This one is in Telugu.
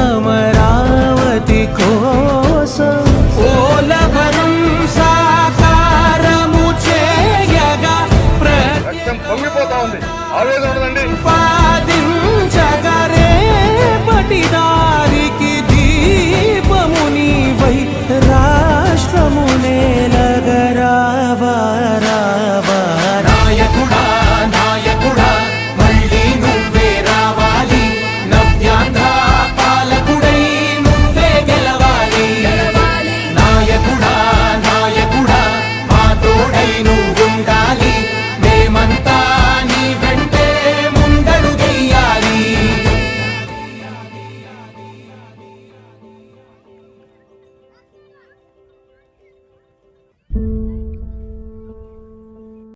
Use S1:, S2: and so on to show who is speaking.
S1: అమరావతి కోసం